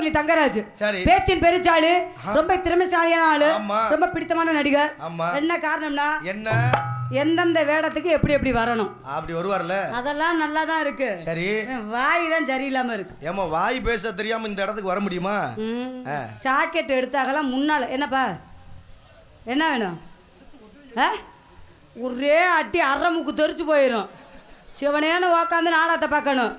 பூந்தமல்லி தங்கராஜ். சரி. பேச்சின் பெருச்சாளு ரொம்ப திறமைசாலியான ஆளு. ரொம்ப பிடித்தமான நடிகர். என்ன காரணம்னா என்ன? எந்தெந்த வேடத்துக்கு எப்படி எப்படி வரணும். அப்படி வருவார்ல? அதெல்லாம் நல்லா தான் இருக்கு. சரி. வாய் தான் சரியில்லாம இருக்கு. ஏமா வாய் பேச தெரியாம இந்த இடத்துக்கு வர முடியுமா. ஜாக்கெட் எடுத்தாகலாம் முன்னால. என்னப்பா? என்ன வேணும்? ஒரே அட்டி அரை முக்கு தெரிச்சு போயிடும் சிவனேன்னு உக்காந்து நாடகத்தை பார்க்கணும்.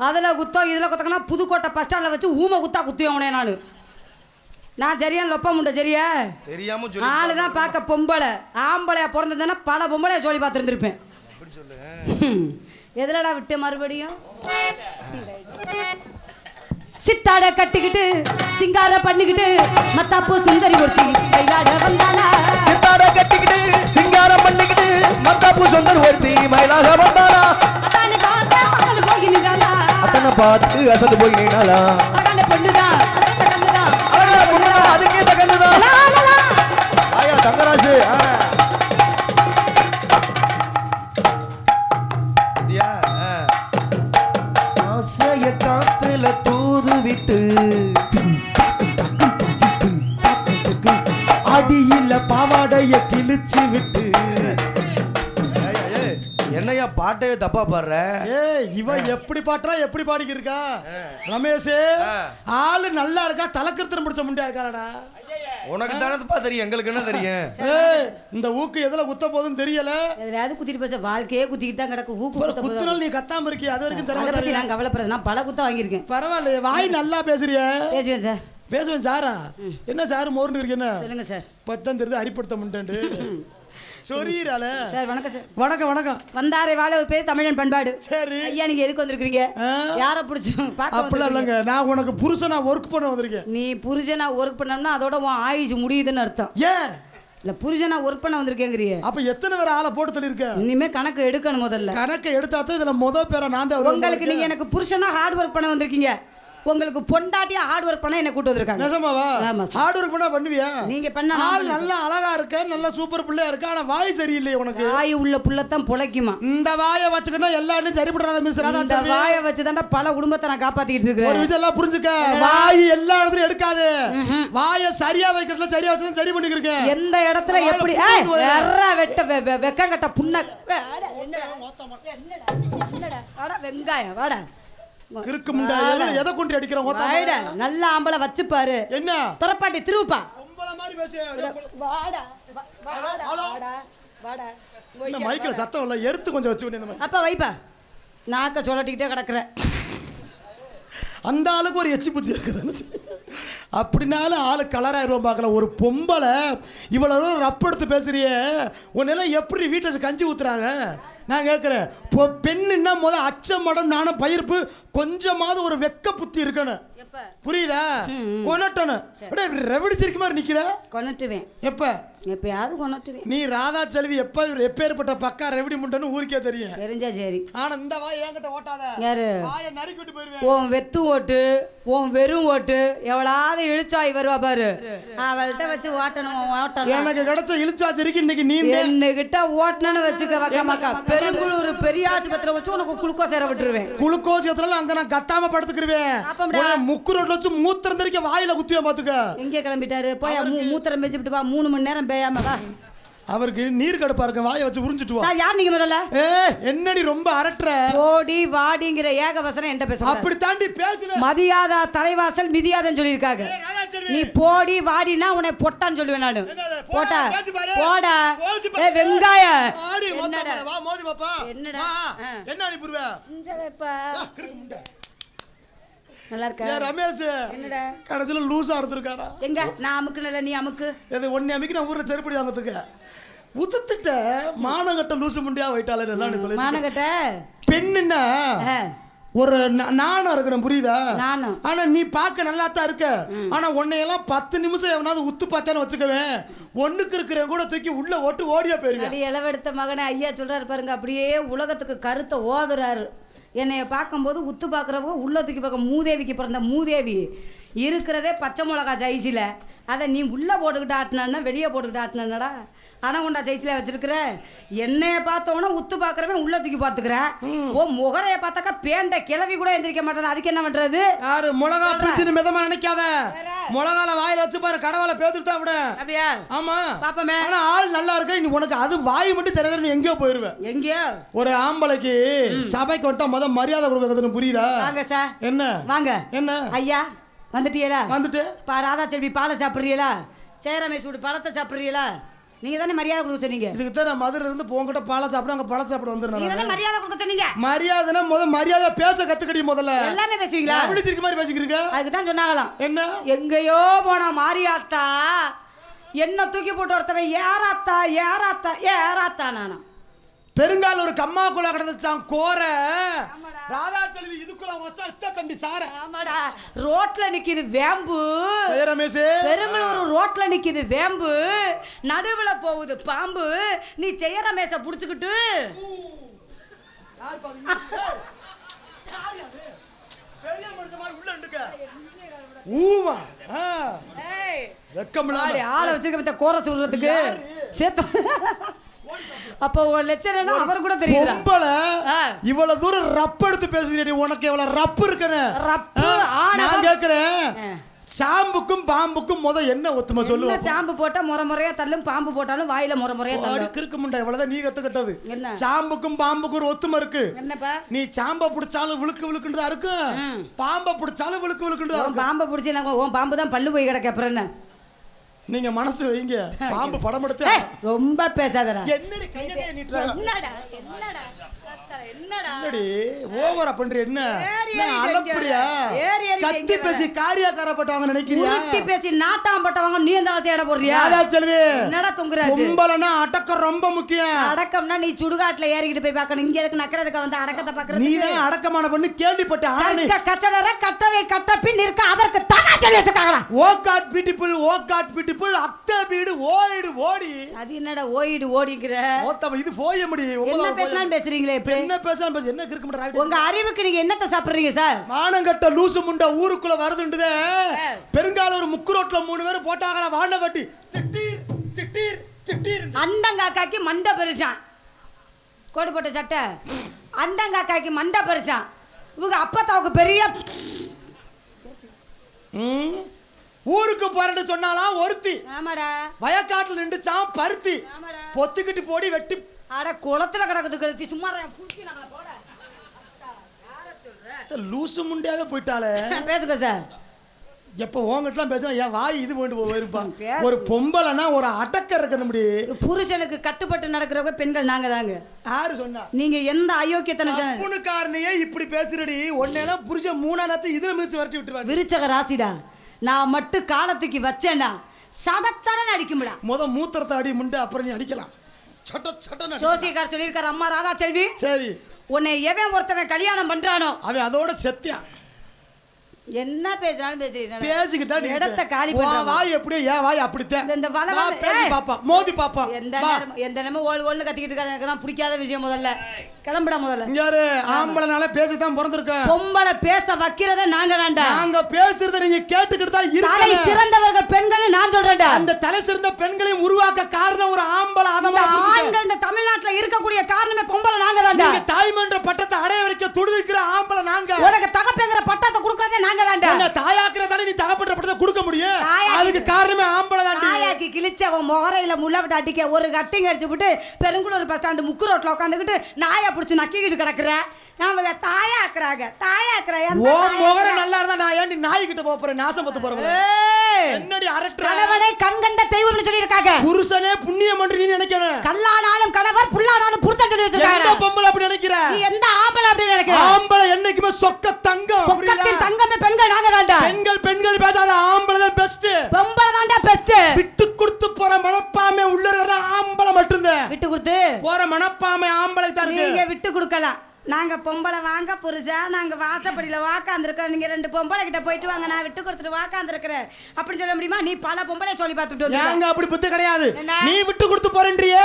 அதில் குத்தம் இதில் குத்தக்கனா புதுக்கோட்டை பஸ் ஸ்டாண்டில் வச்சு ஊமை குத்தா குத்தியவனே நான். நான் சரியா லொப்ப முண்டை சரியா? தெரியாம சொல்லி ஆளு தான் பார்க்க பொம்பளை. ஆம்பளையா பிறந்திருந்தேன்னா பல பொம்பளையா சொல்லி. பார்த்துருந்துருப்பேன் எதுலடா விட்டு மறுபடியும்? சித்தாட கட்டிக்கிட்டு சிங்கார பண்ணிக்கிட்டு மத்தாப்பூ சுந்தரி ஒருத்தி கையாட வந்தாளா? சித்தார கட்டிக்கிட்டு சிங்காரம் பண்ணிக்கிட்டு மத்தாப்பு சொந்தர் ஒருத்தி மயிலாக வந்தாரா பார்த்து அசந்து போய் நின்னாளா அழகான பொண்ணுதான் அதுக்கே. ஆயா தங்கராசு. ஆசைய காத்துல தூது விட்டு அடியில பாவாடைய கிழிச்சு விட்டு என்னய்யா பாட்டே தப்பா பாடுற. ஏய் இவ எப்படி பாட்டா எப்படி பாடிக்கி இருக்கா ரமேஷ். ஆளு நல்லா இருக்கா? தலக்கிருத்தனம் பிடிச்ச முண்டியா இருக்காடா உனக்கு தானேப்பா தெரியும். எங்களுக்கு என்ன தெரியும்? இந்த ஊக்கு எதுல குத்த போகுதுன்னு தெரியல. எதுலயாவது குத்திட்டு போச்ச? வாழ்க்கையே குத்திக்கிட்டு தான் கிடக்கு. ஊக்கு குத்த. குத்துனல் நீ கத்தாம இருக்கிய? அது வரைக்கும் அதை பத்தி நான் கவலைப்படுறது. நான் பல குத்தம் வாங்கியிருக்கேன். பரவாயில்ல வாய் நல்லா பேசுறிய. பேசுவேன் சார். பேசுவேன் சாரா? என்ன சாரு மோர்னு இருக்கு என்ன? சொல்லுங்க சார். பத்தம் தெரியுது அரிப்படுத்த முட்டேன்ட்டு சொரியறால சார் வணக்கம் சார். வணக்கம் வணக்கம். வந்தாரை வாழ பேர் தமிழன் பண்பாடு. சரி. ஐயா நீங்க எதுக்கு வந்திருக்கீங்க? யாரை பிடிச்சி பார்க்க அப்படிலாம்? இல்லைங்க. நான் உனக்கு புருஷனா ஒர்க் பண்ண வந்திருக்கேன். நீ புருஷனா ஒர்க் பண்ணோம்னா அதோட உன் ஆயுசு முடியுதுன்னு அர்த்தம். ஏன்? இல்ல புருஷனா ஒர்க் பண்ண வந்திருக்கேங்கிறியே. அப்ப எத்தனை பேர் ஆளை போட்டு தள்ளியிருக்க? இனிமே கணக்கு எடுக்கணும் முதல்ல. கணக்கை எடுத்தாத்தான் இதுல முத பேரை நான் தான் உங்களுக்கு நீங்க எனக்கு புருஷனா ஹார்ட் ஒர்க் பண்ண வந்திருக்கீங்க. உங்களுக்கு பொண்டாட்டியா ஹார்ட் ஒர்க் பண்ண என்ன கூட்டு வந்திருக்காங்க. நெசமாவா ஆமா சார். ஹார்ட் ஒர்க் பண்ணா பண்ணுவியா? நீங்க பண்ணா நான் ஆள் நல்லா அழகா இருக்க நல்ல சூப்பர் பிள்ளையா இருக்க ஆனா வாய் சரியில்லையே உனக்கு. வாய் உள்ள புள்ளத்தான் பொழைக்குமா? இந்த வாயை வச்சுக்கிட்டா எல்லா இடமும் சரிபடாத மிஸ் இந்த செல்வி. வாயை வச்சுதான்டா பல குடும்பத்தை நான் காப்பாத்திக்கிட்டு ஒரு இருக்கிறேன் விஷயம் எல்லாம் புரிஞ்சுக்க. வாய் எல்லா இடத்துலயும் எடுக்காது. வாயை சரியா வைக்கிறதுல சரியா வச்சு சரி பண்ணிக்கிறேன் எந்த இடத்துல வாயில எப்படி? ஏய், வெட்ட வெ- வெ- வெக்கங்கட்ட புண்ண. ஏய், அட, என்னடா? என்னடா? என்னடா? வாடா, வெங்காயம் வாடா. கிறுக்கு முண்டா எதை கொண்டு அடிக்கிறோம் வாடா, நல்ல ஆம்பளை வச்சுப்பாரு. என்ன? துறப்பாட்டி திருவுப்பா. பொம்பளை மாதிரி பேசு. வாடா. வாடா வாடா. மைக்கில். சத்தம் இல்ல எருத்து கொஞ்சம் வச்சு அப்பா வைப்பா. நாக்க சொல்லட்டிக்கிட்டே கிடக்குறேன். அந்த ஆளுக்கு ஒரு எச்சி புத்தி இருக்குது. அப்படின்னாலும் ஆளு கலராயிருவோம் பார்க்கல. ஒரு பொம்பளை இவ்வளோ ரப் எடுத்து பேசுறியே. உன்னெல்லாம் எப்படி வீட்டில் கஞ்சி ஊத்துறாங்க? நான் கேட்குறேன். இப்போ பெண்ணுன்னா முத அச்சம் மடம் நானும் பயிர்ப்பு கொஞ்சமாவது ஒரு வெக்க புத்தி இருக்கணும். புரியுதா? கொனட்டணும் ரெவடிச்சிருக்க மாதிரி நிக்கிற? கொண்டுட்டுவேன் எப்ப? எப்பயாவது கொண்டுட்டுவேன் நீ ராதா செல்வி எப்ப எப்பேற்பட்ட பக்கா ரெவடி முண்டன்னு ஊருக்கே தெரியும். தெரிஞ்சா சரி. ஆனா இந்த வாய் என்கிட்ட ஓட்டாத. யாரு? வாயை நறுக்கி விட்டு போயிருவேன். உன் வெத்து ஓட்டு உன் வெறும் ஓட்டு எவ்வளாவது இழுச்சாய் வருவா பாரு. அவள்கிட்ட வச்சு ஓட்டணும் உன் ஓட்டலாம். எனக்கு கிடைச்ச இழுச்சாச்சரிக்கு இன்னைக்கு நீ என்னகிட்ட ஓட்டணும்னு வச்சுக்க வக்க மக்கா. பெருங்குளூர் பெரிய ஆஸ்பத்திரி வச்சு உனக்கு குளுக்கோஸ் ஏற விட்டுருவேன். குளுக்கோஸ் எத்தனால அங்க நான் கத்தாம படுத்துக்கிருவேன். முக்கு ரோட்ல வச்சு மூத்திரம் தெரிக்க வாயில குத்திய பாத்துக்க. எங்கே கிளம்பிட்டாரு? போய் மூத்திரம் பெஞ்சுட்டு வா. மூணு மணி நேரம் பேயாம வா. அவருக்கு நீர் கடுப்பா இருக்க வாயை வச்சு உறிஞ்சிட்டு வா. யார் நீங்க முதல்ல? ஏ என்னடி ரொம்ப அரட்டுற? ஓடி வாடிங்கிற ஏக வசனம் என்கிட்ட பேச அப்படி தாண்டி பேசுவேன் மதியாதா தலைவாசல் மிதியாதன்னு சொல்லியிருக்காங்க. நீ போடி வாடினா உன்னை பொட்டான்னு சொல்லுவேன் நானு. போட்டா. போடா ஏ. வெங்காய. என்னடா? வா மோதி பாப்பா. என்னடா? என்ன அனுப்பிடுவ சிஞ்சலைப்பா. கிறுக்கு முண்டை. நல்லா இருக்கா? ரமேஷ். என்னடா? கடைசியில லூசா இருந்திருக்காரா எங்க? நான் அமுக்குனல நீ அமுக்கு. இது ஒன்னே அமைக்கு நான் ஊர்ல செருப்படி வாங்கத்துக்கு உத்துத்திட்ட மானகட்ட லூசு முண்டியா வைட்டாலே நல்லா தொலை மானகட்ட பெண்ணுன்னா ஒரு நாணம் இருக்கணும் புரியுதா? ஆனா நீ பார்க்க நல்லா தான் இருக்க ஆனா உன்னையெல்லாம் பத்து நிமிஷம் எவனாவது உத்து பார்த்தேன்னு வச்சுக்கவேன் ஒண்ணுக்கு இருக்கிற கூட தூக்கி உள்ள ஓட்டு ஓடியா அது இளவெடுத்த மகனை ஐயா சொல்றாரு பாருங்க அப்படியே உலகத்துக்கு கருத்தை ஓதுறாரு. என்னைய பார்க்கும்போது உத்து பார்க்குறவங்க உள்ள தூக்கி பார்க்க மூதேவிக்கு பிறந்த மூதேவி. இருக்கிறதே பச்சை மிளகா ஜைசில அதை நீ உள்ளே போட்டுக்கிட்டு ஆட்டினா வெளியே போட்டுக்கிட்டு ஆட்டினாடா அணகுண்டா சைஸ்ல வச்சிருக்கிற. என்னைய பார்த்தோன்னா உத்து பார்க்கறவன் உள்ள தூக்கி பார்த்துக்கிறேன் ஓ முகரைய பார்த்தாக்கா பேண்ட கிளவி கூட எந்திரிக்க மாட்டேன். அதுக்கு என்ன பண்றது? யாரு? மிளகா பிடிச்சின்னு மிதமா நினைக்காத. மிளகால வாயில வச்சு பாரு கடவுளை பேத்துட்டா விட. அப்படியா? ஆமா. பாப்போமே. ஆனா ஆள் நல்லா இருக்க நீ உனக்கு அது வாய் மட்டும் தெரியாத எங்கேயோ போயிருவ. எங்கேயோ? ஒரு ஆம்பளைக்கு சபைக்கு வந்துட்டா முத மரியாதை கொடுக்கறதுன்னு புரியுதா? வாங்க சார். என்ன? வாங்க. என்ன? ஐயா வந்துட்டீங்களா வந்துட்டு. பா ராதா செல்வி பாலை சாப்பிட்றீங்களா சேரமே சூடு பழத்தை சாப்பிட்றீங்களா நீங்க தானே மரியாதை கொடுக்க சொன்னீங்க. இதுக்கு தான் நான் மதுரை இருந்து போங்கிட்ட பழம் சாப்பிட அங்க பழம் சாப்பிட நீங்க வந்துடுறேன் தானே மரியாதை கொடுக்க சொன்னீங்க. மரியாதைனா முத மரியாதை பேச கத்துக்கடி முதல்ல. எல்லாமே பேசுவீங்களா? அப்படி சிரிக்க மாதிரி பேசிக்கிறீங்க அதுக்கு தான் சொன்னாங்களாம். என்ன? எங்கேயோ போனா மாரியாத்தா என்ன தூக்கி போட்டு ஒருத்தவன் ஏறாத்தா ஏறாத்தா ஏறாத்தா நானா பெருங்கால் ஒரு கம்மாக்குள்ள கிடந்துச்சான் கோர. ராதா செல்வி இதுக்குள்ள வச்சா இத்த தண்டி சார. ஆமாடா. ரோட்ல நிக்குது வேம்பு. ரமேஷ். பெருங்களூர் ரோட்ல நிக்குது வேம்பு. நடுவுல போகுது பாம்பு. நீ செய்யற மேச புடிச்சுக்கிட்டு. ஊவா. வெக்கமில்லாம. ஆளு, வச்சிருக்க மத்த கோரஸ் விடுறதுக்கு சேர்த்து அப்போ என்ன அவர் கூட தெரியுதா பொம்பளை. இவ்வளவு தூரம் ரப் எடுத்து பேசுகிறீ உனக்கு எவ்வளவு ரப் இருக்குன்னு ஆணவம். நான் கேக்குறேன். சாம்புக்கும் பாம்புக்கும் முத என்ன ஒத்துமை சொல்லுவா சாம்பு போட்டா முறை முறையா தள்ளும் பாம்பு போட்டாலும் வாயில முறை முறையா தள்ளும் கிறுக்கு முண்டை இவ்வளவுதான் நீ கத்துக்கிட்டது என்ன? சாம்புக்கும் பாம்புக்கும் ஒரு ஒத்துமை இருக்கு என்னப்பா நீ சாம்ப பிடிச்சாலும் விழுக்கு விழுக்குன்னு தான் இருக்கும். பாம்பை பிடிச்சாலும் விழுக்கு உன் இருக்கும் பாம்பை பிடிச்சி நான் உன் பாம்பு தான் பல்லு போய் கிடக்க அப்புறம் என்ன நீங்க மனசு வைங்க. பாம்பு படம் எடுத்து ரொம்ப பேசாதடா. என்னடி கையை நீட்டுறாங்க என்னடா என்னடா? என்னடா? ஓவரா பண்ற என்ன? கத்தி எங்க பேசி காரியாக்காரப்பட்டவங்க நினைக்கிறியா? உருட்டி பேசி நாட்டாம் பட்டவங்க நீ எந்த தேட போறியா செல்வி? என்னடா தொங்குறாச்சு கும்பலனா அடக்கம் ரொம்ப முக்கியம். அடக்கம்னா நீ சுடுகாட்டுல ஏறிக்கிட்டு போய் பார்க்கணும். இங்க எதுக்கு நக்கறதுக்கு வந்து அடக்கத்தை நீ பாக்குறதுக்கு தான் அடக்கமான பண்ணி கேள்விப்பட்ட ஆனா நீ கச்சடர கட்டவை கட்டப்பின் நிற்க அதற்கு தகா சொல்லி வச்சிருக்காங்களா? Oh god beautiful oh god beautiful அத்தை வீடு ஓடிடு ஓடி. அது என்னடா ஓடிடு ஓடிங்கிற? ஓத்தம் இது போய முடியும். என்ன பேசலாம்னு பேசுறீங்களே இப்படி? என்ன பேசலாம் பேச என்ன கிறுக்கு மாட்டா உங்க அறிவுக்கு நீங்க என்னத்த சாப்பிடுறீங்க சார்? மானங்கட்ட லூசு முண்டை ஊருக்குள்ள வருதுண்டுதே பெருங்காலூர் முக்கு ரோட்ல மூணு பேர் போட்டாங்களா வாண்ட வட்டி. திட்டீர் திட்டீர் திட்டீர் அண்டங்காக்காய்க்கு மண்டை பெருசான். கோடு போட்ட சட்டை. அண்டங்காக்காய்க்கு மண்டை பெருசான். இவங்க அப்பத்தாவுக்கு பெரிய. ஊருக்கு போறேன்னு சொன்னாலாம் ஒருத்தி. ஆமாடா. வயக்காட்டுல நின்றுச்சான் பருத்தி. பொத்துக்கிட்டு போடி வெட்டி அட குளத்துல கிடக்குது கழுத்தி. சும்மா லூசு முண்டையாவே போயிட்டாலே பேசுங்க சார் எப்ப உங்ககிட்டலாம் பேசினா என் வாய் இது வேண்டு போயிருப்பான். ஒரு பொம்பளைனா ஒரு அடக்க இருக்கணும் முடி. புருஷனுக்கு கட்டுப்பட்டு நடக்கிறவங்க பெண்கள் நாங்க தாங்க. யாரு சொன்னா? நீங்க எந்த அயோக்கியத்தனை அப்புனுக்காரனையே இப்படி பேசுறடி. உன்னெல்லாம் புருஷன் மூணா நேரத்தை இதுல மிதிச்சு வரட்டி விட்டுருவாங்க விருச்சக ராசிடா. நான் மட்டும் காலத்துக்கு வச்சேன்னா சடச்சடன்னு அடிக்கும்டா. முத மூத்திரத்தை அடி முண்டை அப்புறம் நீ அடிக்கலாம். சட்ட அடி. ஜோசியக்கார் சொல்லியிருக்காரு அம்மா ராதா செல்வி சரி உன்னை எவன் ஒருத்தவன் கல்யாணம் பண்றானோ அவன் அதோட செத்தியான் என்ன பேசினாலும் பேசுறீங்க பேசிக்கிட்டா இடத்த காலி பண்றாங்க வாய் எப்படியோ என் வாய் அப்படித்தான். இந்த- பேசி. பாப்பா மோதி பாப்பா எந்த. நேரம் எந்த நேரமும் ஓல் ஓல்னு கத்திக்கிட்டு இருக்காது. எனக்கு பிடிக்காத விஷயம் முதல்ல. கிளம்புடா முதல்ல. யாரு? ஆம்பளைனால பேசித்தான் பிறந்திருக்க. பொம்பளை பேச வைக்கிறத நாங்க தான்டா நாங்க பேசுறத நீங்க கேட்டுக்கிட்டு தான் தலை இருக்கணும். சிறந்தவர்கள் பெண்கள் நான் சொல்றேன்டா. அந்த தலை சிறந்த பெண்களையும் உருவாக்க காரணம் ஒரு ஆம்பளை அதமா ஆண்கள் இந்த தமிழ்நாட்டுல இருக்கக்கூடிய காரணமே பொம்பளை நாங்க தான்டா. தாய்மன்ற பட்டத்தை அடைய வைக்க துடிக்கிற ஆம்பளை நாங்க. உனக்கு தகப்பேங்கிற பட்டத்தை கொடுக்கறதே நாங்க தான்டா என்ன தாயாக்குற தானே நீ தகப்பன்ற பட்டத்தை கொடுக்க முடியும்? அதுக்கு காரணமே ஆம்பளை தாண்டி தாயாக்கி கிழிச்ச அவன் முகரையில முள்ள விட்டு அடிக்க ஒரு கட்டிங் அடிச்சு விட்டு பெருங்குளூர் பஸ் ஸ்டாண்டு முக்கு ரோட்ல உட்காந்துக்கிட்டு நாயை பிடிச்சி நக்கிக்கிட்டு கிடக்குற. அவங்க தாயாக்குறாங்க. தாயாக்குறாங்க ஓ முகர நல்லா இருந்தா நான் ஏன்டி நாய் கிட்ட போக போறேன்? நாசம் பத்து போறேன் என்னடி அரட்டுற? கணவனை கண்கண்ட தெய்வம்னு சொல்லியிருக்காங்க. புருஷனே புண்ணியம் பண்ற நீ நினைக்கிறேன் கல்லானாலும் கணவர் புல்லானாலும் புருஷன் சொல்லி எந்த வச்சிருக்காங்க. பொம்பளை அப்படி நினைக்கிற? நீ எந்த ஆம்பளை அப்படின்னு நினைக்கிற? ஆம்பளை என்னைக்குமே சொக்க தங்கம் சொக்கத்தின்? தங்கமே பெண்கள் நாங்க தான்டா பெண்கள் பெண்கள் பேசாத ஆம்பளை தான் பெஸ்ட் பொம்பளை தான்டா பெஸ்ட் விட்டு கொடுத்து. போற மனப்பாமை உள்ள ஆம்பளை மட்டும்தான். விட்டு கொடுத்து. போற மனப்பாமை ஆம்பளை தான் நீங்க விட்டு கொடுக்கலாம். நாங்க பொம்பளை வாங்க புருஷா நாங்க வாசப்படியில வாக்காந்துருக்கோம் நீங்க ரெண்டு பொம்பளை கிட்ட போயிட்டு வாங்க நான் விட்டு கொடுத்துட்டு வாக்காந்துருக்கிறேன் அப்படின்னு சொல்ல முடியுமா? நீ பல பொம்பளை சொல்லி பார்த்துட்டு வந்து ஏங்க அப்படி புத்தி கிடையாது? நீ விட்டு கொடுத்து போறேன்றியே.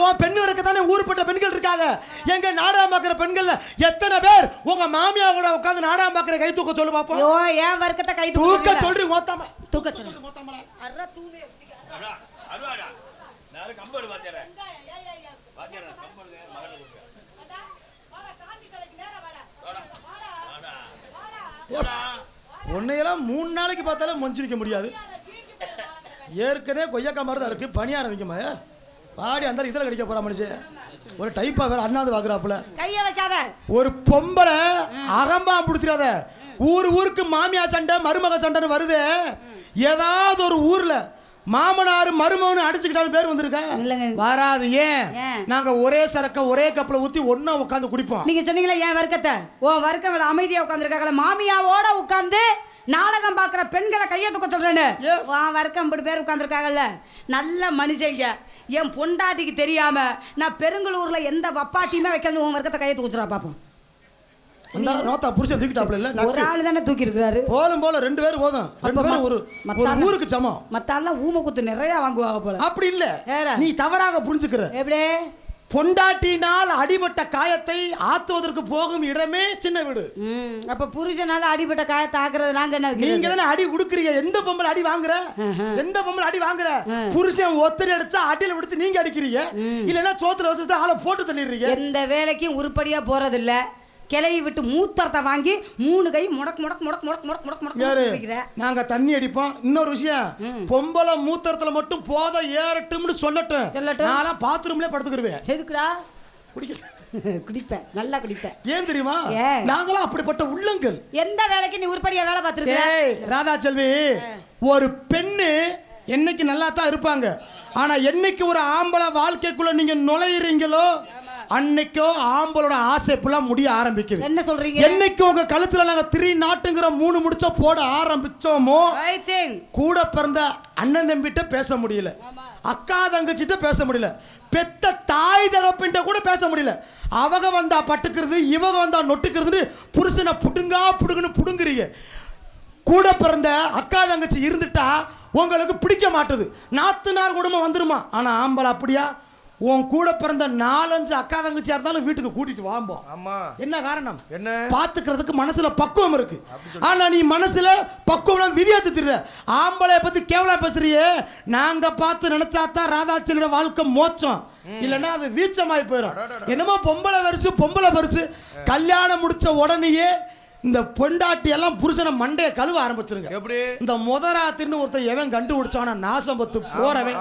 உன் பெண்ணு இருக்க தானே ஊருப்பட்ட பெண்கள் இருக்காங்க. எங்க நாடகம் பார்க்குற பெண்கள்ல எத்தனை பேர் உங்க மாமியா கூட உட்கார்ந்து நாடகம் பார்க்குற கை தூக்க சொல்லு பாப்போம் ஐயோ ஏன் வர்க்கத்தை கை தூக்க தூக்க சொல்றி ஓத்தாம தூக்க சொல்லு அர்ரா தூவே அருவாடா. நாளைக்கு கம்பெனி உன்னையெல்லாம் மூணு நாளைக்கு பார்த்தாலே மொஞ்சிருக்க முடியாது. ஏற்கனவே கொய்யாக்கா மாதிரி தான் இருக்கு. பனியாரம் வைக்குமா பாடி அந்த இதில் கிடைக்க போறா மனுஷன். ஒரு டைப்பா வேற அண்ணாந்து வாக்குறாப்புல கைய வைக்காத ஒரு பொம்பளை அகம்பா பிடிச்சிடாத. ஊர் ஊருக்கு மாமியா சண்டை மருமக சண்டைன்னு வருது. ஏதாவது ஒரு ஊர்ல மாமனார் மருமகன் அடிச்சுக்கிட்டாலும் பேர் வந்திருக்கா. வராது. ஏன்? நாங்க ஒரே சரக்க ஒரே கப்பல ஊத்தி ஒண்ணா உட்காந்து குடிப்போம். நீங்க சொன்னீங்களே என் வர்க்கத்தை? உன் வர்க்கம் அமைதியா உட்காந்துருக்காங்களே மாமியாவோட உட்காந்து நாடகம் பார்க்குற பெண்களை கையை தூக்க சொல்றேன்னு. Yes. உன் வர்க்கம் இப்படி பேர் உட்காந்துருக்காங்கல்ல நல்ல மனுஷங்க. என் பொண்டாட்டிக்கு தெரியாம நான் பெருங்களூர்ல எந்த வப்பாட்டியுமே வைக்கணும் உன் வர்க்கத்தை கையை தூக்குறா பாப்போம். அந்த நோத்தா புருஷன் தூக்கிட்டாப்புல இல்ல? ஒரு. ஆள் தானே தூக்கி போலும் போல ரெண்டு பேரும் போதும். ரெண்டு பேரும் ஒரு ஒரு ஊருக்கு சமம். மத்த ஆள்லாம் ஊமை குத்து நிறைய வாங்குவாங்க போல. அப்படி இல்ல? நீ தவறாக புரிஞ்சுக்கிற. எப்படி? பொண்டாட்டினால் அடிபட்ட காயத்தை ஆத்துவதற்கு போகும் இடமே சின்ன வீடு. அப்ப புருஷனால அடிபட்ட காயத்தை ஆக்குறது நாங்க என்ன நீங்க? தானே அடி உடுக்குறீங்க. எந்த பொம்பளை அடி வாங்குற? எந்த பொம்பளை அடி வாங்குற? புருஷன் ஒத்தடி அடிச்சா அடியில விடுத்து நீங்க அடிக்கிறீங்க. இல்லைன்னா சோத்துல வச்சுட்டு ஆளை போட்டு தள்ளிடுறீங்க. எந்த வேலைக்கும் உருப்படியா போறதில்ல. கிளையை விட்டு மூத்தரத்தை வாங்கி மூணு கை முடக்கு முடக்கு முடக்கு முடக்கு முடக்கு முடக்கு முடக்கு யாரு? குடிக்கிற. நாங்க தண்ணி அடிப்போம். இன்னொரு விஷயம் பொம்பளை மூத்தரத்துல மட்டும் போத ஏறட்டும்னு சொல்லட்டும். சொல்லட்டும். நான்லாம் பாத்ரூம்லயே படுத்துக்கிடுவேன் எதுக்குடா குடிப்பேன். நல்லா குடிப்பேன். ஏன் தெரியுமா? நாங்களாம் அப்படிப்பட்ட உள்ளங்கள். எந்த வேலைக்கு நீ உருப்படியா வேலை பார்த்துருக்க ஏய் ராதா செல்வி ஒரு பெண்ணு என்னைக்கு நல்லா தான் இருப்பாங்க. ஆனா என்னைக்கு ஒரு ஆம்பளை வாழ்க்கைக்குள்ள நீங்க நுழையிறீங்களோ அன்னைக்கோ ஆம்பளோட ஆசை ஃபுல்லாக முடிய ஆரம்பிக்குது. என்ன சொல்றீங்க? என்னைக்கு உங்க கழுத்துல நாங்க திரி நாட்டுங்கிற மூணு முடிச்ச போட ஆரம்பிச்சோமோ கூட பிறந்த அண்ணன் தம்பிட்ட பேச முடியல. அக்கா தங்கச்சிட்ட பேச முடியல. பெத்த தாய் தகப்பின்ட்ட கூட பேச முடியல. அவங்க வந்தா பட்டுக்கிறது இவங்க வந்தா நொட்டுக்கிறதுன்னு புருஷனை புடுங்கா புடுங்குன்னு புடுங்குறீங்க. கூட பிறந்த அக்கா தங்கச்சி இருந்துட்டா உங்களுக்கு பிடிக்க மாட்டுது. நாத்தனார் குடும்பம் வந்துருமா? ஆனா ஆம்பளை அப்படியா? உன் கூட பிறந்த நாலஞ்சு அக்கா தங்கச்சியா இருந்தாலும் வீட்டுக்கு கூட்டிட்டு வாம்போம் ஆமா. என்ன காரணம்? என்ன? பாத்துக்கிறதுக்கு மனசுல பக்குவம் இருக்கு. ஆனா நீ மனசுல பக்குவம் விதியாத்து திரு. ஆம்பளைய பத்தி கேவலம் பேசுறியே. நாங்க பார்த்து நினைச்சாதான் ராதாச்சலோட வாழ்க்கை மோச்சம். இல்லைன்னா அது வீச்சமாய் போயிடும் என்னமோ பொம்பளை பெருசு பொம்பளை பெருசு கல்யாணம் முடிச்ச உடனேயே இந்த பொண்டாட்டி எல்லாம் புருஷனை மண்டைய கழுவ ஆரம்பிச்சிருங்க. எப்படி? இந்த முதராத்தின்னு ஒருத்தன் எவன் கண்டுபிடிச்சான நாசம் பத்து போறவன்.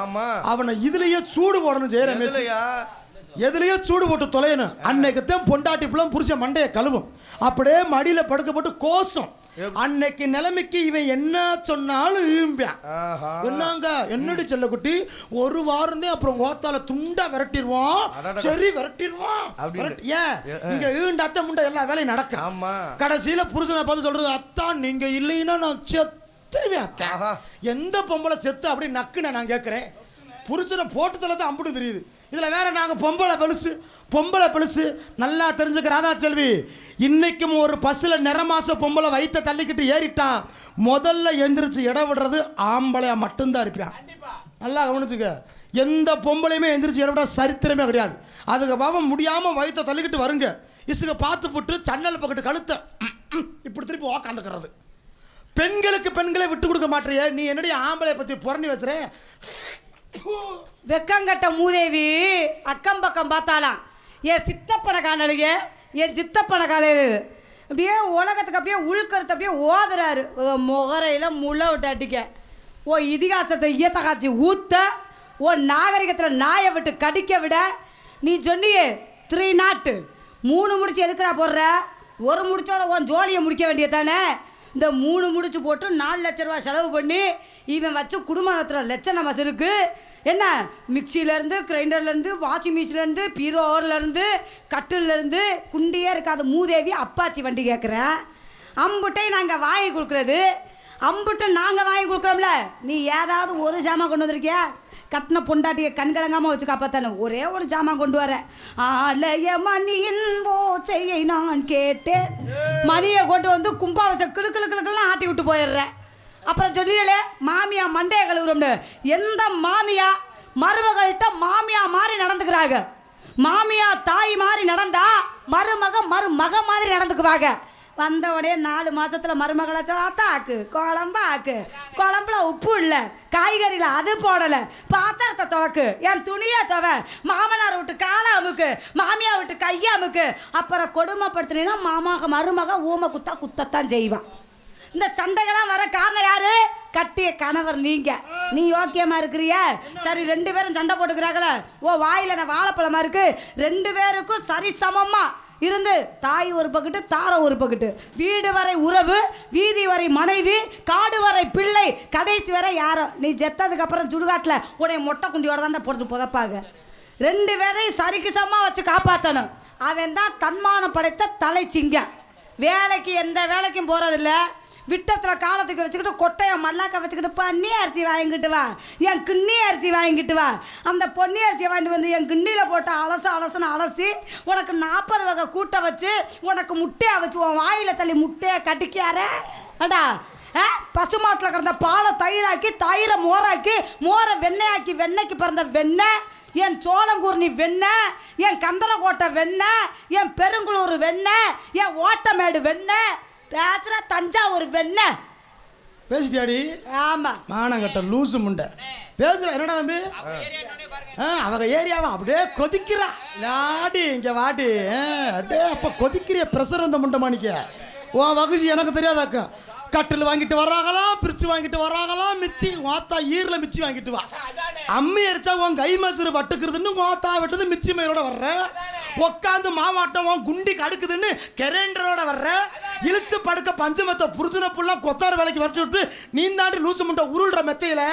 அவனை இதுலயே சூடு போடணும் ஜெயரமேஷ். எதுலயா? சூடு போட்டு தொலையணும். அன்னைக்குத்தான் பொண்டாட்டி பிள்ளை புருஷன் மண்டைய கழுவும். அப்படியே மடியில படுக்க போட்டு கோசம் அன்னைக்கு நிலைமைக்கு இவன் என்ன சொன்னாலும் ஈம்பியான். என்னங்க? என்னடி செல்லக்குட்டி ஒரு வாரம் தான் அப்புறம் ஓத்தால துண்டா விரட்டிடுவோம். சரி விரட்டிடுவோம் ஏன்? இங்க ஈண்ட அத்தை முண்டை எல்லா வேலையும் நடக்கும் கடைசியில புருஷனை பார்த்து சொல்றது அத்தா நீங்க இல்லைன்னா நான் செத்துருவேன் அத்தா. எந்த பொம்பளை செத்து அப்படி நக்குன நான் கேட்குறேன் புருஷனை போட்டு தலை தான் அம்புட்டு தெரியுது. இதுல வேற நாங்க பொம்பளை பெருசு பொம்பளை பெருசு நல்லா தெரிஞ்சுக்க ராதா செல்வி இன்னைக்கும் ஒரு பஸ்ல நிறமாச பொம்பளை வயித்த தள்ளிக்கிட்டு ஏறிட்டா. முதல்ல எந்திரிச்சு இடம் விடுறது ஆம்பளையா மட்டும்தான் இருப்பான் நல்லா கவனிச்சுக்க. எந்த பொம்பளையுமே எந்திரிச்சு இடம் விட சரித்திரமே கிடையாது. அதுக்கு பாவம் முடியாம வயித்த தள்ளிக்கிட்டு வருங்க. இசுக பார்த்து போட்டு சன்னல் பக்கத்து கழுத்தை இப்படி திருப்பி உக்காந்துக்கிறது. பெண்களுக்கு பெண்களை விட்டு கொடுக்க மாட்டேறிய. நீ என்னடி ஆம்பளை பத்தி புறணி வச்சுற வெக்கங்கட்ட மூதேவி அக்கம் பக்கம் பார்த்தாலாம் என் சித்தப்பனை காணலுங்க என் சித்தப்பனை காலையில் அப்படியே உலகத்துக்கு அப்படியே உள்கருத்து அப்படியே ஓதுறாரு. முகரையில் முள்ள விட்டு அடிக்க. ஓ இதிகாசத்தை ஈத்த காட்சி ஊத்த ஓ நாகரிகத்தில் நாயை விட்டு கடிக்க விட. நீ சொன்னியே த்ரீ நாட்டு. மூணு முடிச்சு எதுக்குடா போடுற? ஒரு முடிச்சோட உன் ஜோலியை முடிக்க வேண்டியதானே இந்த மூணு முடிச்சு போட்டு நாலு லட்ச ரூபா செலவு பண்ணி இவன் வச்ச குடும்பத்தில் நடத்துகிற லட்சணம் இருக்கு என்ன? மிக்சியிலேருந்து கிரைண்டர்லேருந்து வாஷிங் மிஷின்லேருந்து பீரோர்லேருந்து கட்டிலேருந்து குண்டியே இருக்காத. மூதேவி அப்பாச்சி வண்டி கேட்குறேன் அம்புட்டை நாங்கள் வாங்கி கொடுக்குறது. அம்புட்டை நாங்கள் வாங்கி கொடுக்குறோம்ல. நீ ஏதாவது ஒரு சாமான் கொண்டு வந்திருக்கியா? கட்டின பொண்டாட்டியை கண்கலங்காமல் வச்சு காப்பாத்தானே? ஒரே ஒரு ஜாமான் கொண்டு வரேன் ஆலய மணியின் ஓசையை நான் கேட்டேன். மணியை கொண்டு வந்து கும்பாவசை கிளு கிளு கிளுக்கெல்லாம் ஆட்டி விட்டு போயிடுறேன். அப்புறம் சொன்னீங்களே மாமியா மண்டைய கழுவுறோம்னு. எந்த மாமியா மருமகள்கிட்ட மாமியா மாதிரி நடந்துக்கிறாங்க? மாமியா தாய் மாதிரி நடந்தா மருமக மருமக மாதிரி நடந்துக்குவாங்க. வந்த உடனே நாலு மாதத்தில் மருமகளை சாத்தா ஆக்கு குழம்பு ஆக்கு குழம்புல உப்பு இல்லை காய்கறியில் அது போடலை. பாத்திரத்தை துவக்கு என் துணியை துவ. மாமனார் விட்டு காலை அமுக்கு மாமியார் விட்டு கையை அமுக்கு. அப்புறம் கொடுமைப்படுத்தினா மாமாக மருமக ஊமை குத்தா குத்தத்தான் செய்வான். இந்த சண்டைகள்லாம் வர காரணம் யாரு? கட்டிய கணவர் நீங்க. நீ ஓகேமா இருக்கிறியா? சரி ரெண்டு பேரும் சண்டை போட்டுக்கிறாங்களே. ஓ வாயில் நான் வாழைப்பழமா இருக்கு? ரெண்டு பேருக்கும் சரி சமமாக இருந்து தாய் ஒரு பக்கெட்டு தாரம் ஒரு பக்கெட்டு வீடு வரை உறவு வீதி வரை மனைவி காடு வரை பிள்ளை கடைசி வரை யாரோ? நீ செத்ததுக்கு அப்புறம் சுடுகாட்டில் உடைய மொட்டை குண்டியோட தான் போட்டு புதைப்பாங்க ரெண்டு பேரையும் சரிக்குசமமாக வச்சு காப்பாற்றணும் அவன் தான் தன்மானம் படைத்த தலை சிங்கம் வேலைக்கு எந்த வேலைக்கும் போகிறதில்ல விட்டத்தில் காலத்துக்கு வச்சுக்கிட்டு கொட்டையை மல்லாக்க வச்சுக்கிட்டு பண்ணி அரிசி வாங்கிட்டு வா. என் கிண்ணி அரிசி வாங்கிட்டு வா. அந்த பொன்னி அரிசியை வாங்கிட்டு வந்து என் கிண்ணியில் போட்டு அலசு அலசுன்னு அலசி உனக்கு நாற்பது வகை கூட்டை வச்சு உனக்கு முட்டையை வச்சு உன் வாயில் தள்ளி முட்டையை கட்டிக்காரே அடா ஆ? பசுமாட்டில் கிடந்த பாலை தயிராக்கி தயிரை மோராக்கி மோரை வெண்ணெயாக்கி வெண்ணெய்க்கு பிறந்த வெண்ணெய் என் சோளங்கூர்ணி வெண்ணெய் என் கந்தலக்கோட்டை வெண்ணெய் என் பெருங்குளூர் வெண்ணெய் என் ஓட்டமேடு வெண்ணெய் பேசுகிற தஞ்சாவூர் வெண்ணெய் பேசிட்டியாடி? ஆமாம் மானங்கட்ட லூசு முண்டை. பேசுற என்னடா தம்பி? ஆ அவங்க ஏரியாவை? அப்படியே கொதிக்கிறா. லாடி இங்க வாடி. அப்படியே அப்ப கொதிக்கிற ப்ரெஷர் வந்த முண்டை மாணிக்க. உன் வகுசி எனக்கு தெரியாதாக்கா. கட்டில் வாங்கிட்டு வர்றாங்களாம் பிரிச்சு வாங்கிட்டு வர்றாங்களாம் மிச்சி வாத்தா ஈரில் மிச்சி வாங்கிட்டு வா. அம்மி அரிச்சா உன் கை மசுறு பட்டுக்கிறதுன்னு வாத்தா வெட்டது மிச்சி மயிரோட வர்ற. உட்காந்து மாவாட்டம் உன் குண்டி கடுக்குதுன்னு கெரண்டரோட வர்ற. இழுத்து படுக்க பஞ்சமத்த புருஷனை புள்ள கொத்தாறு வேலைக்கு வரட்டு விட்டு நீ தாண்டி லூசு முட்டை உருள்ற மெத்தையில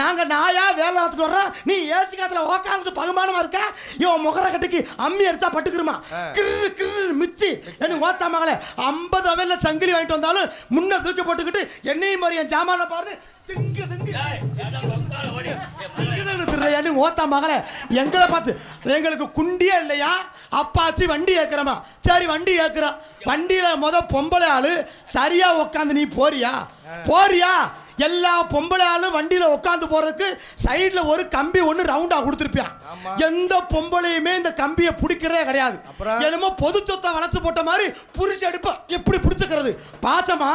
நாங்க நாயா வேலை பார்த்துட்டு வர்றோம். நீ ஏசி காத்துல உக்காந்துட்டு பகுமானமா இருக்க? இவன் முகர கட்டிக்கு அம்மி அரிச்சா பட்டுக்கிறமா கிரு கிரு மிச்சி என்ன ஓத்தா மகளே ஐம்பது அவையில சங்கிலி வாங்கிட்டு வந்தாலும் முன்ன தூக்கி போட்டுக்கிட்டு என்னையும் மாதிரி என் ஜாமான பாரு திங்கு திங்கு. ஓத்தா மகளே. எங்களை பார்த்து எங்களுக்கு குண்டியே இல்லையா? அப்பாச்சி வண்டி ஏக்குறமா? சரி வண்டி ஏக்குறோம் வண்டியில முத பொம்பளை ஆளு சரியா உக்காந்து நீ போறியா? போறியா? எல்லா பொம்பளை ஆளும் வண்டியில உட்காந்து போறதுக்கு சைடுல ஒரு கம்பி ஒன்று ரவுண்டா கொடுத்துருப்பியா எந்த பொம்பளையுமே இந்த கம்பியை பிடிக்கிறதே கிடையாது. என்னமோ பொது சொத்தை வளர்த்து போட்ட மாதிரி புரிச்சு எடுப்ப. எப்படி பிடிச்சுக்கிறது? பாசமா?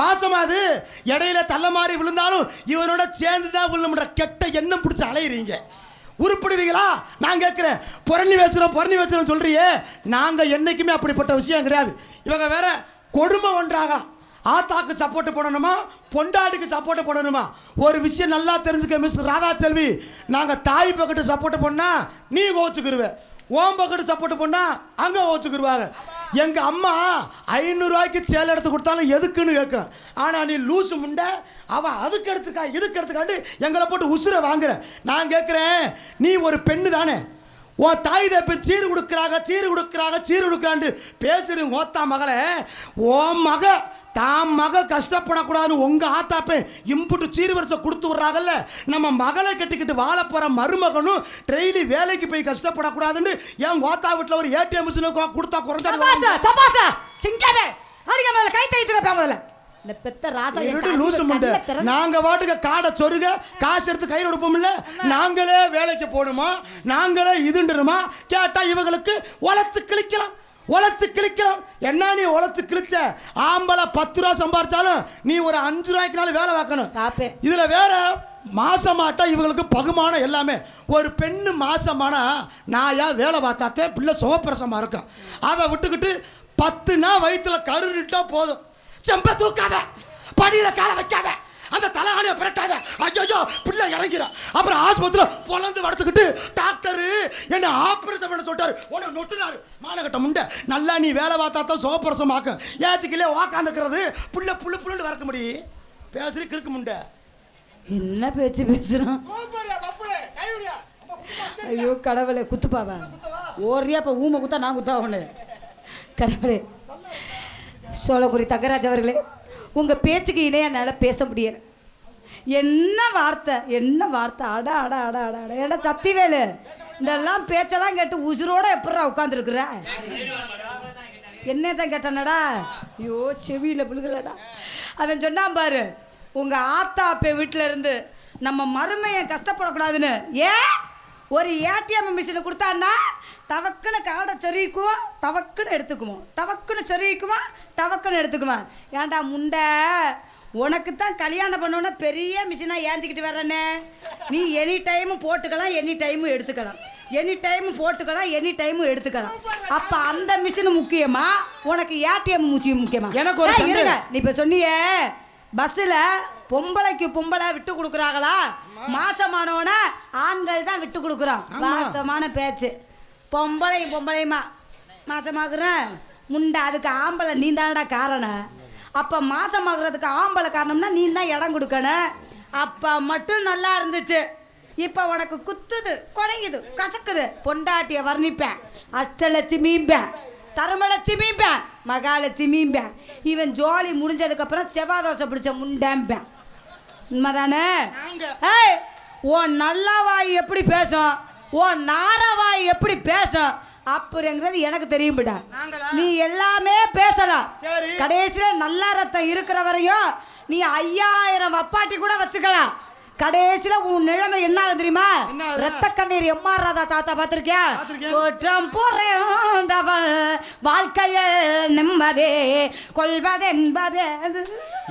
பாசமா அது. இடையில தள்ள மாதிரி விழுந்தாலும் இவனோட சேர்ந்து தான் விழுமுன்ற கெட்ட எண்ணம் பிடிச்சி அலையிறீங்க. உருப்பிடுவீங்களா? நான் கேட்குறேன் புரணி பேசுகிறோம் புரணி பேசுகிறோம் சொல்றியே. நாங்கள் என்னைக்குமே அப்படிப்பட்ட விஷயம் கிடையாது. இவங்க வேற கொடுமை ஒன்றாகலாம். ஆத்தாக்கு சப்போர்ட் பண்ணணுமா பொண்டாடிக்கு சப்போர்ட் பண்ணணுமா ஒரு விஷயம் நல்லா தெரிஞ்சுக்க மிஸ் ராதா செல்வி நாங்கள் தாய் பக்கத்து சப்போர்ட் பண்ணால் நீ கோச்சுக்கிருவே. ஓம் பக்கத்து சப்போர்ட் பண்ணால் அங்கே கோச்சுக்கிருவாங்க. எங்கள் அம்மா ஐநூறுரூவாய்க்கு சேல் எடுத்து கொடுத்தாலும் எதுக்குன்னு கேட்கும் ஆனால் நீ லூசு முண்டை அவன் அதுக்கு எடுத்துக்கா இதுக்கு எடுத்துக்காண்டு எங்களை போட்டு உசுரை வாங்குற. நான் கேட்குறேன் நீ ஒரு பெண்ணு தானே உன் தாய் தப்பி சீர் கொடுக்குறாங்க சீர் கொடுக்குறாங்க சீர் கொடுக்குறான்னு பேசுற ஓத்தா மகளே. உன் மக தான் மக கஷ்டப்படக்கூடாதுன்னு உங்க ஆத்தாப்பே இம்புட்டு சீர் வரிசை கொடுத்து விட்றாங்கல்ல. நம்ம மகளை கட்டிக்கிட்டு வாழ போற மருமகனும் டெய்லி வேலைக்கு போய் கஷ்டப்படக்கூடாதுன்னு என் ஓத்தா வீட்டில் ஒரு ஏடிஎம் மிஷினு கொடுத்தா குறைஞ்சா சிங்கமே. அடிக்க முதல்ல கை தைட்டு முதல்ல. இந்த பெத்த ராசா லூசு முண்டை. நாங்க வாட்டுக்கு காடை சொருக காசு எடுத்து கையில் எடுப்போம்ல நாங்களே வேலைக்கு போகணுமா? நாங்களே இதுண்டுமா கேட்டா இவங்களுக்கு உழைச்சு கிழிக்கலாம். உழைச்சு கிழிக்கலாம். என்ன நீ உழைச்சு கிழிச்ச? ஆம்பளை பத்து ரூபா சம்பாரிச்சாலும் நீ ஒரு அஞ்சு ரூபாய்க்குனாலும் வேலை பார்க்கணும். இதுல வேற மாசமாட்டா இவங்களுக்கு பகுமானம் எல்லாமே. ஒரு பெண்ணு மாசமானா நாயா வேலை பார்த்தாத்தே பிள்ளை சுகப்பிரசமா இருக்கும். அதை விட்டுக்கிட்டு பத்து நாள் வயிற்றுல கருட்டா போதும். செம்ப தூக்காத படியில காலை வைக்காத அந்த தலைகாணியை பிரட்டாத. ஐயோ பிள்ளை இறங்கிற அப்புறம் ஆஸ்பத்திரியில் பொழந்து வளர்த்துக்கிட்டு டாக்டரு என்ன ஆபரேஷன் பண்ண சொல்லிட்டாரு. உனக்கு நொட்டுனாரு. மானகட்ட முண்டை. நல்லா நீ வேலை பார்த்தா தான் சுகப்பிரசம் ஆக்கும். ஏச்சுக்கிலே உக்காந்துக்கிறது. புள்ள புல்லு புல்லுன்னு வறக்க முடியும். பேசுறி கிறுக்கு முண்டை. என்ன பேச்சு பேசுறான்? ஐயோ கடவுளே குத்துப்பாவா? ஓரியா இப்போ ஊமை குத்தா நான் குத்தா அவனு? கடவுளே சோழகுரி தங்கராஜ் அவர்களே உங்கள் பேச்சுக்கு இணைய என்னால் பேச முடியல. என்ன வார்த்தை என்ன வார்த்தை அட அட அட அட அட. ஏடா சத்திவேலு இதெல்லாம் பேச்செல்லாம் கேட்டு உசுரோட எப்படா உட்காந்துருக்குற என்ன தான் கேட்டானடா? ஐயோ செவியில் விழுகலடா. அவன் சொன்னான் பாரு உங்கள் ஆத்தா அப்ப வீட்டில் இருந்து நம்ம மருமையை கஷ்டப்படக்கூடாதுன்னு. ஏன்? ஒரு ஏடிஎம் மிஷினை கொடுத்தான்னா டவக்குன்னு காடை சொருகிக்குவோம் டவக்குன்னு எடுத்துக்குவோம். டவக்குன்னு சொருகிக்குவோம் டவக்குன்னு எடுத்துக்குவோம் ஏன்டா முண்டை? உனக்கு தான் கல்யாணம் பண்ணோன்னா பெரிய மிஷினாக ஏந்திக்கிட்டு வர்றேனே. நீ எனி டைமும் போட்டுக்கலாம் எனி டைமும் எடுத்துக்கலாம். எனி டைம் போட்டுக்கலாம் எனி டைம் எடுத்துக்கலாம். அப்ப அந்த மிஷின் முக்கியமா? உனக்கு ஏடிஎம் மிஷின் முக்கியமா? எனக்கு ஒரு. நீ இப்ப சொன்னியே பஸ்ஸில் பொம்பளைக்கு பொம்பளை விட்டு கொடுக்குறாங்களா? மாசமானவன ஆண்கள் தான் விட்டு கொடுக்குறோம் வாஸ்தவமான பேச்சு. பொம்பளை பொம்பளையுமா? மாசமாக்குறேன் முண்டை அதுக்கு ஆம்பளை நீ தானடா காரணம். அப்போ மாசமாக்குறதுக்கு ஆம்பளை காரணம்னா நீ தான் இடம் கொடுக்கணும். அப்போ மட்டும் நல்லா இருந்துச்சு. இப்போ உனக்கு குத்துது குறையுது கசக்குது. பொண்டாட்டிய வர்ணிப்பேன். அஷ்டலட்சுமிம்பேன் தருமலட்சுமிம்பேன் மகாலட்சுமிம்பேன் இவன் ஜோலி முடிஞ்சதுக்கப்புறம் செவ்வாய் தோசை பிடிச்ச முண்டேம்பேன் உண்மைதானே? ஏய் உன் நல்ல வாய் எப்படி பேசும்? உன் நார வாய் எப்படி பேசும்? அப்படிங்கிறது எனக்கு தெரியும்டா நீ எல்லாமே பேசலாம். கடைசியில் நல்ல ரத்தம் இருக்கிற வரையும் நீ ஐயாயிரம் வப்பாட்டி கூட வச்சுக்கலாம். கடைசியில உன் நிலைமை என்ன ஆகுது தெரியுமா? ரத்த கண்ணீர் எம்ஆர் ராதா தாத்தா பார்த்திருக்கியா. குற்றம் புரிந்தவள் வாழ்க்கையில் நிம்மதே கொள்வதென்பது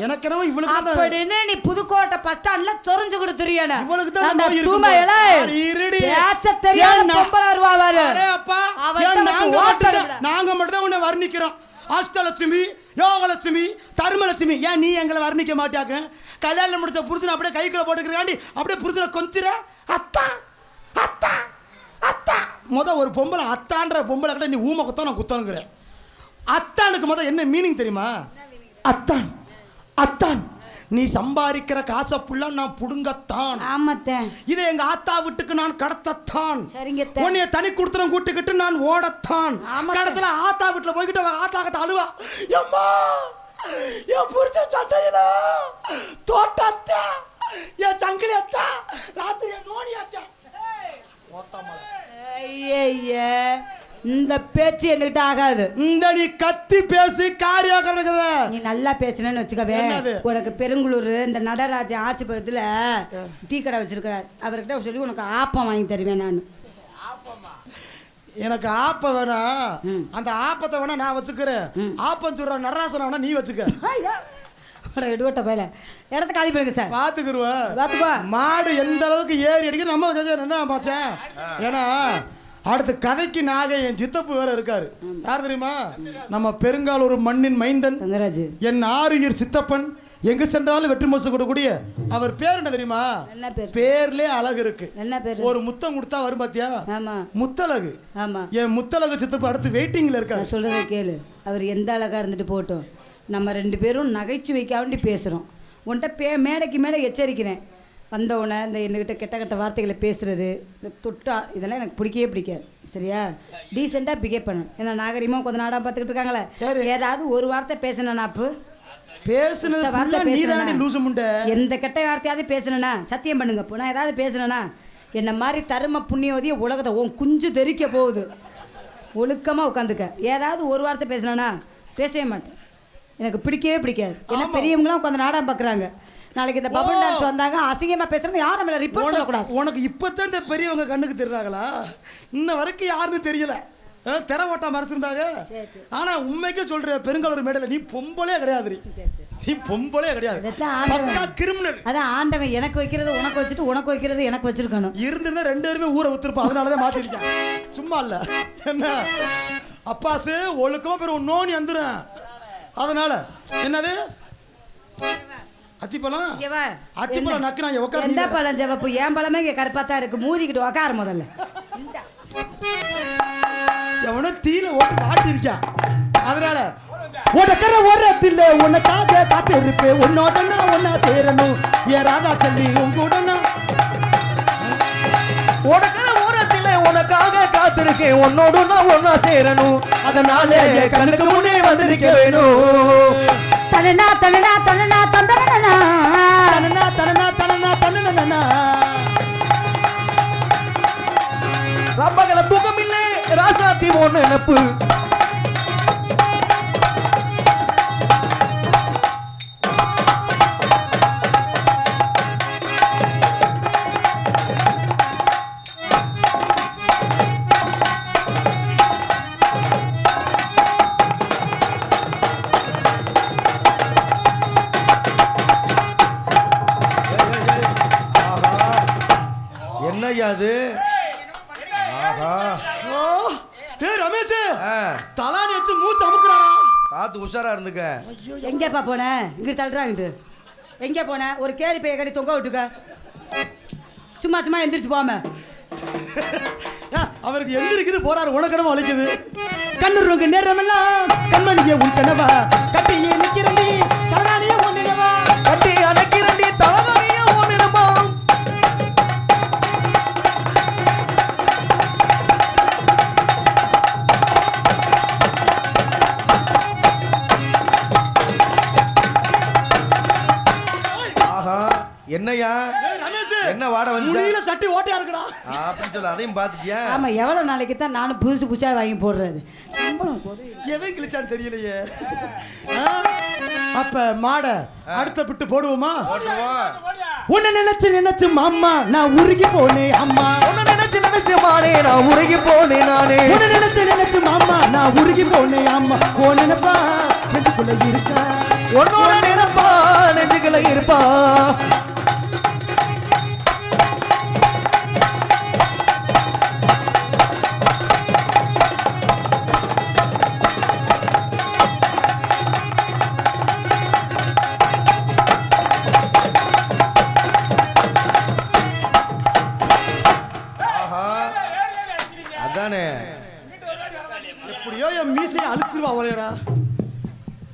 எனக்கு என்னமோ இவளுக்கு தான் அப்படின்னு நீ புதுக்கோட்டை பஸ் ஸ்டாண்ட்ல சொரிஞ்சு கொடுத்துறியன இவளுக்கு தான் இருக்கும் தூமையில இருடி. பேச்ச தெரியாத பொம்பளை வருவா பாரு விட. நாங்க மட்டும் தான் உன்னை வர்ணிக்கிறோம் அஷ்டலட்சுமி யோகலட்சுமி தர்மலட்சுமி. ஏன் நீ எங்களை வர்ணிக்க மாட்டாக்க கல்யாணம் முடிச்ச புருஷனை அப்படியே கைக்குள்ள போட்டுக்கிறாண்டி அப்படியே புருஷனை கொஞ்சிற? அத்தா அத்தா அத்தா. முத ஒரு பொம்பளை அத்தான்ற பொம்பளை கிட்ட நீ ஊமை குத்தா நான் குத்தனுங்கிறேன் அத்தானுக்கு முத என்ன மீனிங் தெரியுமா? அத்தான் அத்தான். நீ சம்பாதிக்கிற காசை புள்ள நான் புடுங்கத்தான். ஆமாத்தேன் இதை எங்க ஆத்தா வீட்டுக்கு நான் கடத்தத்தான். சரிங்க. உன்னைய தனி கொடுத்துறம் கூட்டுக்கிட்டு நான் ஓடத்தான். கடத்துல ஆத்தா வீட்டுல போய்கிட்டு அவ ஆத்தா கிட்ட அழுவா. எம்மா என் புரிச்ச சண்டையில தோட்டத்தா என் சங்கிலி அத்தா ராத்திரி நோனி அத்தா. ஐய இந்த பேச்சு என்கிட்ட ஆகாது. இந்த நீ கத்தி பேசி காரியம் கிடக்குது நீ நல்லா பேசுனேன்னு வச்சுக்கவே? உனக்கு பெருங்குளூர் இந்த நடராஜன் ஆட்சிபுரத்தில் டீ கடை வச்சிருக்கிறார். அவர்கிட்ட சொல்லி உனக்கு ஆப்பம் வாங்கி தருவேன் நான். எனக்கு ஆப்ப வேணாம் அந்த ஆப்பத்தை வேணா நான் வச்சுக்கிறேன். ஆப்பம் சொல்ற நடராசனை வேணா நீ வச்சுக்க. எடுவட்ட பயில. இடத்த காலி பண்ணுங்க சார். பாத்துக்கிருவேன். பார்த்துக்கோ மாடு எந்த அளவுக்கு ஏறி அடிக்க நம்ம என்ன பாச்சேன்? ஏன்னா அடுத்து கதைக்கு நாக என் சித்தப்பு வேற இருக்காரு. யார் தெரியுமா? நம்ம பெருங்காலூர் மண்ணின் மைந்தன் என் ஆறுயிர் சித்தப்பன். எங்க சென்றாலும் வெற்றி மோசம் கொடுக்கக்கூடிய அவர் பேர் என்ன தெரியுமா? பேர்லயே அழகு இருக்கு. ஒரு முத்தம் கொடுத்தா வரும் பாத்தியா? முத்தழகு. என் முத்தழகு சித்தப்பு அடுத்து வெயிட்டிங்ல இருக்காரு. நான் சொல்கிறத கேளு. அவர் எந்த அழகாக இருந்துட்டு போகட்டும். நம்ம ரெண்டு பேரும் நகைச்சுவைக்காண்டி பேசுகிறோம் உன்கிட்ட பே மேடைக்கு மேடை எச்சரிக்கிறேன். வந்தவுடனே இந்த என்கிட்ட கெட்ட கெட்ட வார்த்தைகளை பேசுறது இந்த தொட்டா இதெல்லாம் எனக்கு பிடிக்கவே பிடிக்காது. சரியா? டீசெண்டாக பிகேப் பண்ணணும். ஏன்னா நாகரிகமாக கொஞ்ச நாடாக பார்த்துக்கிட்டு இருக்காங்களே? ஏதாவது ஒரு வார்த்தை பேசணும்னா அப்பு? பேசுனது வார்த்தை முண்டை? எந்த கெட்ட வார்த்தையாவது பேசணும்னா? சத்தியம் பண்ணுங்க இப்போ நான் ஏதாவது பேசணும்னா? என்ன மாதிரி தரும புண்ணியவதிய உலகத்தை உன் குஞ்சு தெறிக்க போகுது. ஒழுக்கமாக உட்காந்துக்க. ஏதாவது ஒரு வார்த்தை பேசணும்னா? பேசவே மாட்டேன். எனக்கு பிடிக்கவே பிடிக்காது. ஏன்னா பெரியவங்களாம் உட்காந்து நாடகம் பார்க்குறாங்க. நாளைக்கு இந்த பபுள் டான்ஸ் வந்தாங்க அசிங்கமாக பேசுறது யாரும் நம்மள ரிப்போர்ட் சொல்லக்கூடாது. உனக்கு உனக்கு இப்பதான் இந்த பெரியவங்க கண்ணுக்கு தெரியுறாங்களா இன்ன வரைக்கும் யாருன்னு தெரியல. தெர ஓட்டா மறைச்சிருந்தாங்க. ஆனா உண்மைக்கே சொல்ற பெருங்கலூர் மேடையில நீ பொம்பளே கிடையாது நீ. பொம்பளே கிடையாது. கிரிமினல். அதான் ஆண்டவன் எனக்கு வைக்கிறது உனக்கு வச்சுட்டு உனக்கு வைக்கிறது எனக்கு வச்சிருக்கணும். இருந்திருந்தா ரெண்டு பேருமே ஊரை வித்துருப்பா அதனாலதான் மாத்திருக்கேன். சும்மா இல்ல. என்ன? அப்பாசு ஒழுக்கமா பேர் நோனி வந்துடும் அதனால என்னது? அத்திப்பழம். அத்திப்பழம் நக்கு நான் உட்கார எந்த பழம் சிவப்பு என் பழமே இங்கே கருப்பாக தான் இருக்கு. மூதிக்கிட்டு உக்கார முதல்ல. எவனோ தீல ஓட்டு மாட்டிருக்கான் அதனால உனக்கற ஓரத்தில் உனக்காக காத்து இருப்பேன் உன்னோட நான் ஒன்னா சேரணும். ஏ ராதா செல்வி உன் கூட நான். உனக்கான ஓரத்தில் உனக்காக காத்திருக்கேன். உன்னோடு நான் ஒன்னா சேரணும். அதனால கண்ணுக்கு முன்னே வந்திருக்க வேணும். தனனா தனனா தனனா தந்தனா தனனா தனனா தனனா தனனா ரப்பகல தூக்கம் இல்லை ராசாத்தி ஒன்று நினப்பு உஷாரா இருந்துக்க. எங்கேப்பா போன? இங்கே தள்ளுறாங்கிட்டு எங்கே போன? ஒரு கேரி பைய கட்டி தொங்க விட்டுக்க. சும்மா சும்மா எந்திரிச்சு போம அவருக்கு எந்திரிக்குது போறாரு உனக்கனமா வலிக்குது கண்ணுருங்க நேரமெல்லாம் கண்மணியே உன் கனவா. கட்டியே நிக்கிறண்டி ரமேஷ். என்ன வாட வந்துச்சா? முடியல சட்டி ஓட்டையா இருக்குடா. ஆ, அப்படி சொல்ல அதையும் பார்த்துட்டியா? ஆமாம் எவ்வளோ நாளைக்கு தான் நானும் புதுசு புதுசாக வாங்கி போடுறது? சம்பளம் போடு எவன் கிழிச்சான்னு தெரியலையே? அப்ப மாட அடுத்த பிட்டு போடுவோமா. உன்னை நினைச்சு நினைச்சு மாமா நான் உருகி போனேன் அம்மா. உன்னை நினைச்சு நினைச்சு மானே நான் உருகி போனேன் நானே. உன்னை நினைச்சு நினைச்சு மாமா நான் உருகி போனேன் அம்மா. ஓ நினைப்பா நெஞ்சுக்குள்ள இருக்கா? உன்னோட நினைப்பா நெஞ்சுக்குள்ள இருப்பா.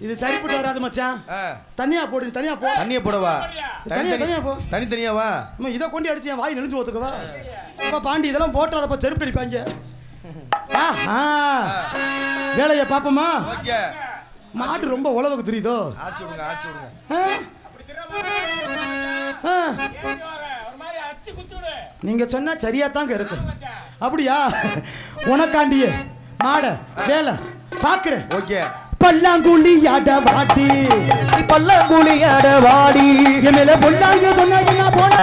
இது சரிப்பட்டு வராது மச்சான். தனியா போடு தனியா போ. தண்ணிய போடவா? தனியா, தனியா போ. தனி தனியாவா அம்மா இதை கொண்டு அடிச்சு என் வாய் நெளிஞ்சு ஓத்துக்கவா அப்பா பாண்டி இதெல்லாம் போட்டுறதப்ப செருப்பு அடிப்பாங்க. ஆஹா. வேலையை பாப்போமா ஓகே. மாடு ரொம்ப உழவுக்கு தெரியுதோ? ஆச்சு விடுங்க ஆச்சு விடுங்க. நீங்க சொன்னா சரியா தாங்க இருக்கு அப்படியா? உனக்காண்டியே. மாட வேலை. பாக்குறேன். ஓகே. பல்லாங்குழி ஆட வாடி. நீ பல்லாங்குழியாட வாடி. என் மேல பொல்லாங்க சொன்னா என்ன போன